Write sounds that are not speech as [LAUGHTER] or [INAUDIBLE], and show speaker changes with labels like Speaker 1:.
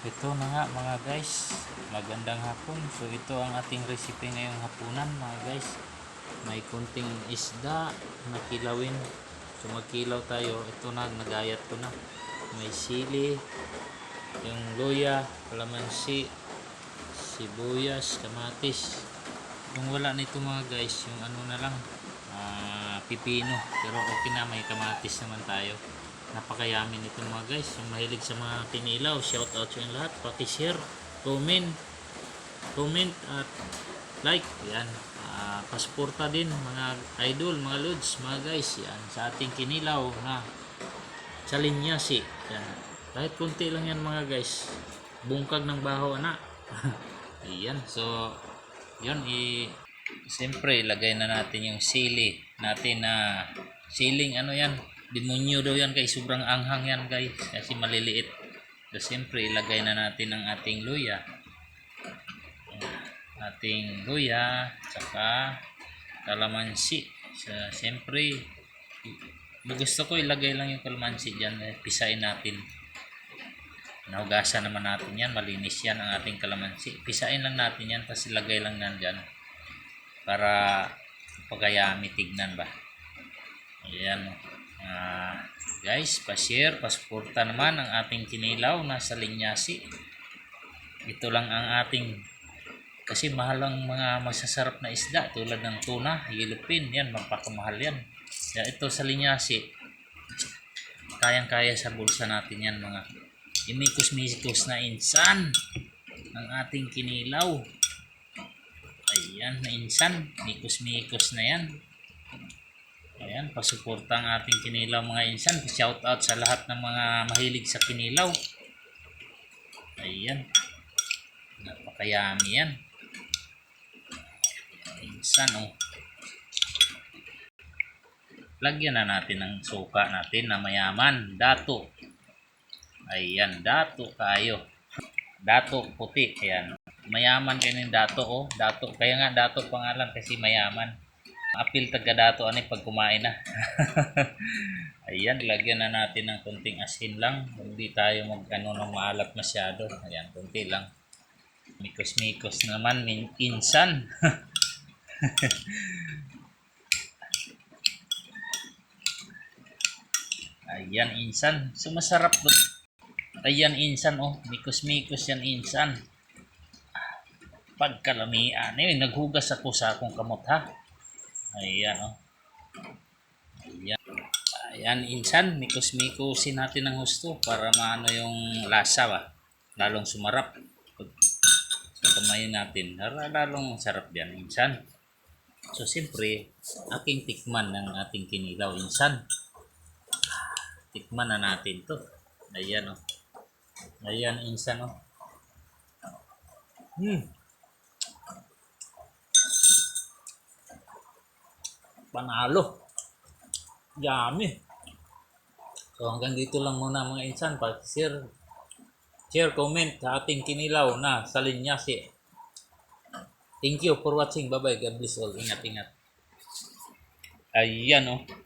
Speaker 1: Ito na nga mga guys, magandang hapon. So ito ang ating recipe ngayong hapunan mga guys. May kunting isda na kilawin. So magkilaw tayo. Ito na, nagayat ko na. May sili, yung luya, kalamansi, sibuyas, kamatis. Kung wala nito mga guys, yung ano na lang, ah, pipino. Pero okay na, may kamatis naman tayo napakayamin nito mga guys. Yung mahilig sa mga kinilaw shout out sa lahat. Paki-share comment comment at like. Yan. Ah, pasporta din mga idol mga lods mga guys. Yan. Sa ating kinilaw na sa linyasi yan. Kahit kunti lang yan mga guys. Bungkag ng baho anak [LAUGHS] Ayan, so yun i siyempre ilagay na natin yung sili natin na siling. Ano yan demonyo daw yan kay sobrang anghang yan guys kasi maliliit so siyempre ilagay na natin ang ating luya ating luya tsaka kalamansi so, siyempre gusto ko ilagay lang yung kalamansi dyan eh, pisain natin Nahugasan naman natin yan. Malinis yan ang ating kalamansi. Pisain lang natin yan. Tapos ilagay lang yan dyan. Para pagayami tignan ba. Ayan. Ah, guys, pa-share, pasporta naman ang ating kinilaw na sa linyasi. Ito lang ang ating kasi mahal ang mga masasarap na isda tulad ng tuna, yellowfin, yan, magpakamahal yan. Kaya ito sa linyasi, kayang-kaya sa bulsa natin yan mga imikos-mikos na insan ang ating kinilaw. Ayan, na insan, mikos-mikos na yan. Ayan, pasuporta ang ating kinilaw mga insan. Shout out sa lahat ng mga mahilig sa kinilaw. Ayan. Napakayami yan. Insan oh. Lagyan na natin ng suka natin na mayaman. Dato. Ayan, dato kayo. Dato puti. Ayan. Mayaman kayo ng dato oh. Dato. Kaya nga dato pangalan kasi mayaman. Apil taga dato ani pag kumain na. [LAUGHS] Ayan, lagyan na natin ng konting asin lang. Hindi tayo mag ano ng maalat masyado. Ayan, konti lang. Mikos-mikos naman, min insan. [LAUGHS] Ayan, insan. So, masarap doon. Ayan, insan, oh. Mikos-mikos yan, insan. Pagkalamian. Eh, naghugas ako sa akong kamot, ha? Ayan, oh. Ayan. Ayan, insan. Mikos-mikosin natin ng husto para maano yung lasa, ba? Lalong sumarap. So, kamayin natin. Lalong sarap yan, insan. So, siyempre, aking tikman ng ating kinilaw, insan tikman na natin to. Ayan. Oh. Ayan, insan. Oh. Hmm. Panalo. Yummy. So hanggang dito lang muna mga insan. Pag-share, share, comment sa ating kinilaw na sa linyasi. Thank you for watching. Bye-bye. God bless all. Ingat-ingat. Ayan o. Oh.